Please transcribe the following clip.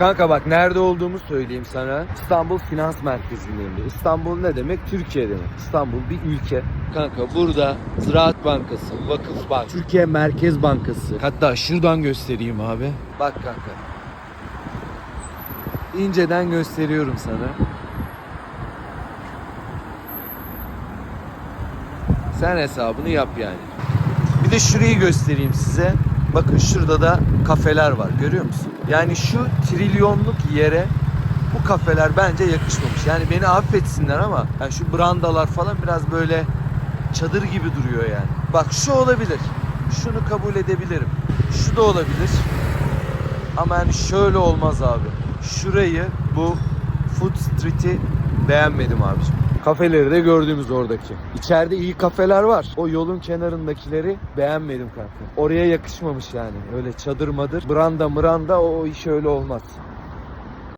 Kanka bak nerede olduğumu söyleyeyim sana. İstanbul Finans Merkezi'ndeyim. de. İstanbul ne demek? Türkiye demek. İstanbul bir ülke. Kanka burada Ziraat Bankası, Vakıfbank, Türkiye Merkez Bankası. Hatta şuradan göstereyim abi. Bak kanka. İnceden gösteriyorum sana. Sen hesabını yap yani. Bir de şurayı göstereyim size. Bakın şurada da kafeler var. Görüyor musun? Yani şu trilyonluk yere bu kafeler bence yakışmamış. Yani beni affetsinler ama yani şu brandalar falan biraz böyle çadır gibi duruyor yani. Bak şu olabilir. Şunu kabul edebilirim. Şu da olabilir. Ama yani şöyle olmaz abi. Şurayı bu Food Street'i beğenmedim abicim. Kafeleri de gördüğümüz oradaki. İçeride iyi kafeler var. O yolun kenarındakileri beğenmedim kanka. Oraya yakışmamış yani. Öyle çadır madır. Branda mıranda o, iş öyle olmaz.